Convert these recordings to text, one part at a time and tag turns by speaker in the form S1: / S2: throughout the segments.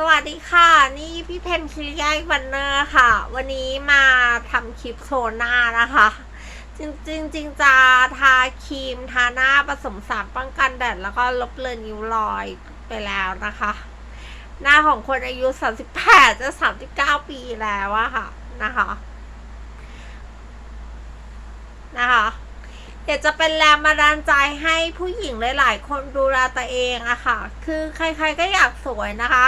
S1: สวัสดีค่ะ นี่พี่เพนคิริยาวันเนอร์ค่ะ วันนี้มาทำคลิปโชว์หน้านะคะ จริงจริงๆจริงจะทาครีมทาหน้าผสมสารป้องกันแดดแล้วก็ลบเลือนริ้วรอยไปแล้วนะคะ หน้าของคนอายุ 38 จะ 39 ปีแล้วอะค่ะนะคะ นะคะอยากจะเป็นแรงบันดาลใจให้ผู้หญิงหลาย ๆ คนดูแลตัวเองอะค่ะ คือใคร ๆ ก็อยากสวยนะคะ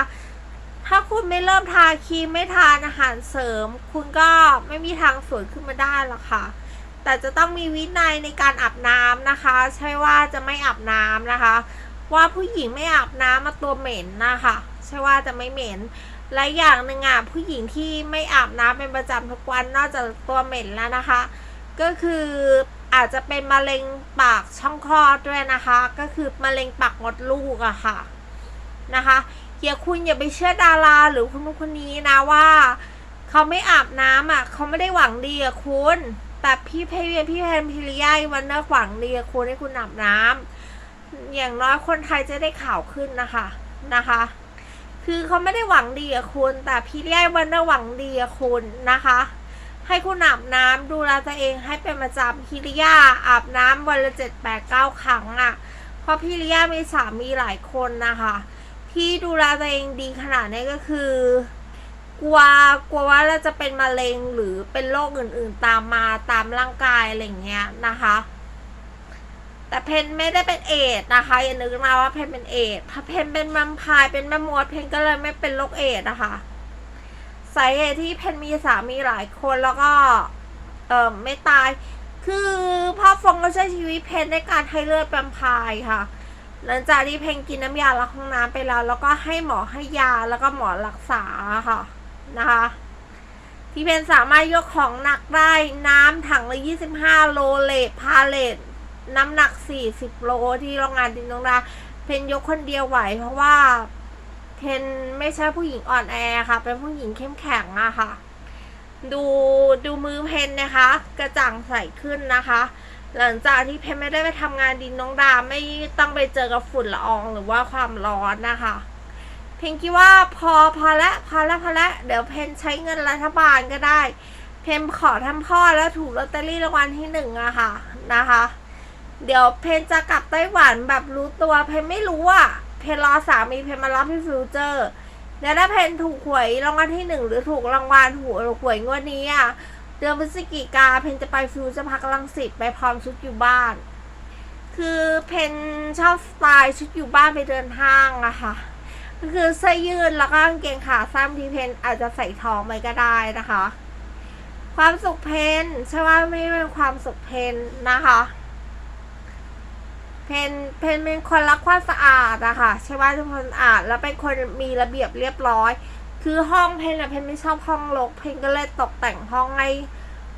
S1: ถ้าคุณไม่เริ่มทาครีมไม่ทานอาหารเสริม คุณก็ไม่มีทางสวยขึ้นมาได้หรอกค่ะ แต่จะต้องมีวินัยในการอาบน้ำนะคะ ใช่ว่าจะไม่อาบน้ำนะคะ ว่าผู้หญิงไม่อาบน้ำมาตัวเหม็นนะคะใช่ว่าจะไม่เหม็นและอย่างหนึ่งอะผู้หญิงที่ไม่อาบน้ำเป็นประจำทุกวันนอกจากตัวเหม็นแล้วนะคะ ก็คืออาจจะเป็นมะเร็งปากช่องคลอดด้วยนะคะ ก็คือมะเร็งปากมดลูกอะค่ะนะคะ อย่าคุณอย่าไปเชื่อดาราหรือคนนู้นคนนี้นะว่า เขาไม่อาบน้ำอะ เขาไม่ได้หวังดีอะคุณ แต่พี่เพียพี่แพนพิริยาวันเนอร์หวังดีอะคุณให้คุณอาบน้ำอย่างน้อยคนไทยจะได้ข่าวขึ้นนะคะนะคะ คือเขาไม่ได้หวังดีกับคุณ แต่พี่เรียวันเนอร์หวังดีกับคุณนะคะให้คุณอาบน้ำดูแลตัวเองให้เป็นประจำพี่ลิยาอาบน้ำวันละเจ็ดแปดเก้าครั้งอะ่ะ เพราะพี่ลิยามีสามีหลายคนนะคะ ที่ดูแลตัวเองดีขนาดนี้ก็คือกลัวกลัวว่าเราจะเป็นมะเร็งหรือเป็นโรคอื่นๆตามมาตามร่างกายอะไรอย่างเงี้ยนะคะ แต่เพนไม่ได้เป็นเอดนะคะอย่านึกนะว่าเพนเป็นเอดถ้าเพนเป็นแวมพร์เป็นแม่มดเพนก็เลยไม่เป็นโรคเอดนะคะสาเหตุที่เพนมีสามีหลายคนแล้วก็เออไม่ตาย คือพ่อฟงก็ใช้ชีวิตเพนในการให้เลือดแวมพร์ค่ะ หลังจากที่เพนกินน้ำยาล้างห้องน้ำไปแล้ว แล้วก็ให้หมอให้ยาแล้วก็หมอรักษาค่ะนะคะที่เพนสามารถยกของหนักได้น้ำถังละ 25 โลเลทพาเลทน้ำหนัก 40 โลที่โรงงานดินตรงดาเพนยกคนเดียวไหว เพราะว่าเพนไม่ใช่ผู้หญิงอ่อนแอค่ะ เป็นผู้หญิงเข้มแข็งอะค่ะ ดูดูมือเพนนะคะ กระจ่างใสขึ้นนะคะ หลังจากที่เพนไม่ได้ไปทำงานดินน้องดาไม่ต้องไปเจอกับฝุ่นละอองหรือว่าความร้อนนะคะ เพนคิดว่าพอพอละพอละพอละเดี๋ยวเพนใช้เงินรัฐบาลก็ได้ เพนขอทำพ่อแล้วถูกลอตเตอรี่รางวัลที่หนึ่งอะค่ะนะคะ เดี๋ยวเพนจะกลับไต้หวันแบบรู้ตัวเพนไม่รู้อะเพนรอสามีเพนมารับที่ฟิวเจอร์แล้วถ้าเพนถูกหวยรางวัลที่หนึ่งหรือถูกรางวัลหัวหวยงวดนี้อะ เดือนพฤศจิกาเพนจะไปฟิวจะพักลังสิตไปพร้อมชุดอยู่บ้าน คือเพนชอบสไตล์ชุดอยู่บ้านไปเดินห้างอะค่ะก็คือเสื้อยืดแล้วก็กางเกงขาสั้นที่เพนอาจจะใส่ทองไปก็ได้นะคะ ความสุขเพนใช่ว่าไม่เป็นความสุขเพนนะคะ เพนเพนเป็นคนรักความสะอาดอะคะใช่ว่าทุกคนสะอาดแล้วเป็นคนมีระเบียบเรียบร้อย คือห้องเพนอะเพนไม่ชอบห้องรกเพนก็เลยตกแต่งห้องให้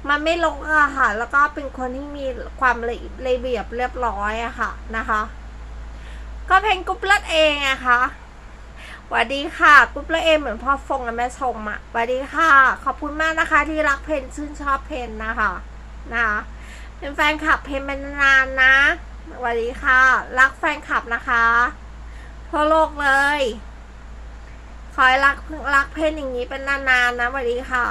S1: มันไม่รกอะค่ะ แล้วก็เป็นคนที่มีความระรเบียบเรียบร้อยอะค่ะนะคะ ก็เพนกุ๊ปเลือดเองอะค่ะสวัสดีค่ะกุ๊ปเลือดเองเหมือนพ่อฟงและแม่ชมอะสวัสดีค่ะ ขอบคุณมากนะคะ ที่รักเพนชื่นชอบเพนนะคะนะคะเป็นแฟนคลับเพนเป็นนานนะสวัสดีค่ะ รักแฟนคลับนะคะทั่วโลกเลย ขอให้รักรักเพนอย่างนี้เป็นนานๆนะสวัสดีค่ะ